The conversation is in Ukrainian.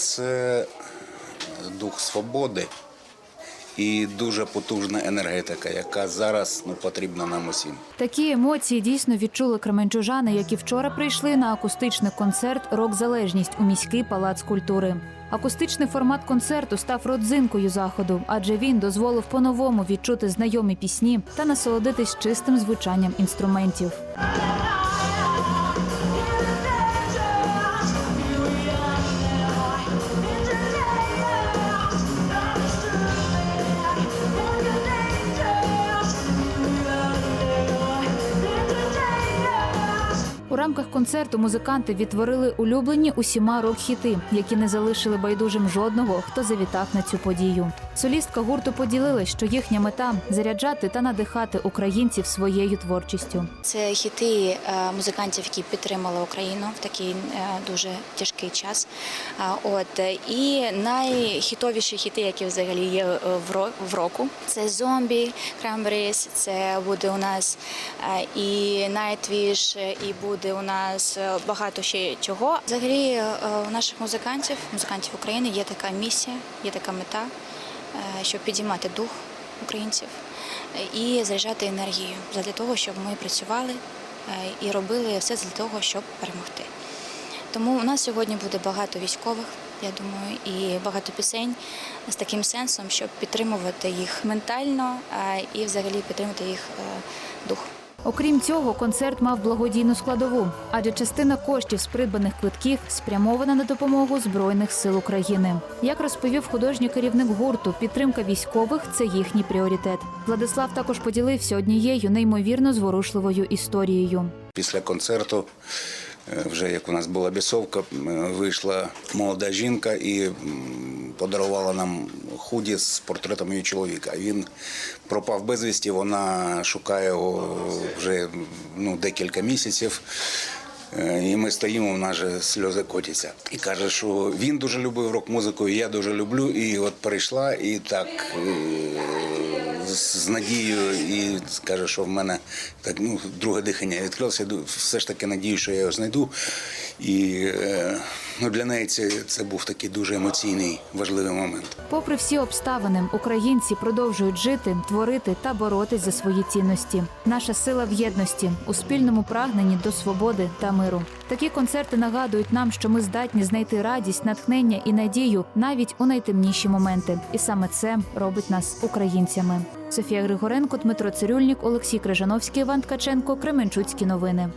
це дух свободи і дуже потужна енергетика, яка зараз ну, потрібна нам усім. Такі емоції дійсно відчули кременчужани, які вчора прийшли на акустичний концерт Рок Залежність у міський палац культури. Акустичний формат концерту став родзинкою заходу, адже він дозволив по-новому відчути знайомі пісні та насолодитись чистим звучанням інструментів. Рамках концерту музиканти відтворили улюблені усіма рок-хіти, які не залишили байдужим жодного, хто завітав на цю подію. Солістка гурту поділилась, що їхня мета заряджати та надихати українців своєю творчістю. Це хіти е, музикантів, які підтримали Україну в такий е, дуже тяжкий час. От і найхітовіші хіти, які взагалі є е, в року, це зомбі, Cranberries, це буде у нас і е, і буде у нас е, багато ще чого. Взагалі е, у наших музикантів, музикантів України, є така місія, є така мета, е, щоб підіймати дух українців і заряджати енергію для того, щоб ми працювали і робили все для того, щоб перемогти. Тому у нас сьогодні буде багато військових, я думаю, і багато пісень з таким сенсом, щоб підтримувати їх ментально і взагалі підтримати їх дух. Окрім цього, концерт мав благодійну складову, адже частина коштів з придбаних квитків спрямована на допомогу Збройних сил України. Як розповів художній керівник гурту, підтримка військових це їхній пріоритет. Владислав також поділився однією неймовірно зворушливою історією. Після концерту, е, вже як у нас була бісовка, е, вийшла молода жінка і подарувала нам худі з портретом її чоловіка. Він пропав безвісті, вона шукає його вже ну, декілька місяців. Е, І ми стоїмо, в нас же сльози котяться. І каже, що він дуже любив рок-музику, і я дуже люблю. І от прийшла і так е, з надією, і каже, що в мене так ну друге дихання відкрилося. Все ж таки надію, що я його знайду. І е, ну, для неї це, це був такий дуже емоційний, важливий момент. Попри всі обставини, українці продовжують жити, творити та боротись за свої цінності. Наша сила в єдності у спільному прагненні до свободи та миру. Такі концерти нагадують нам, що ми здатні знайти радість, натхнення і надію навіть у найтемніші моменти. І саме це робить нас українцями. Софія Григоренко, Дмитро Цирюльник, Олексій Крижановський, Іван Ткаченко, Кременчуцькі новини.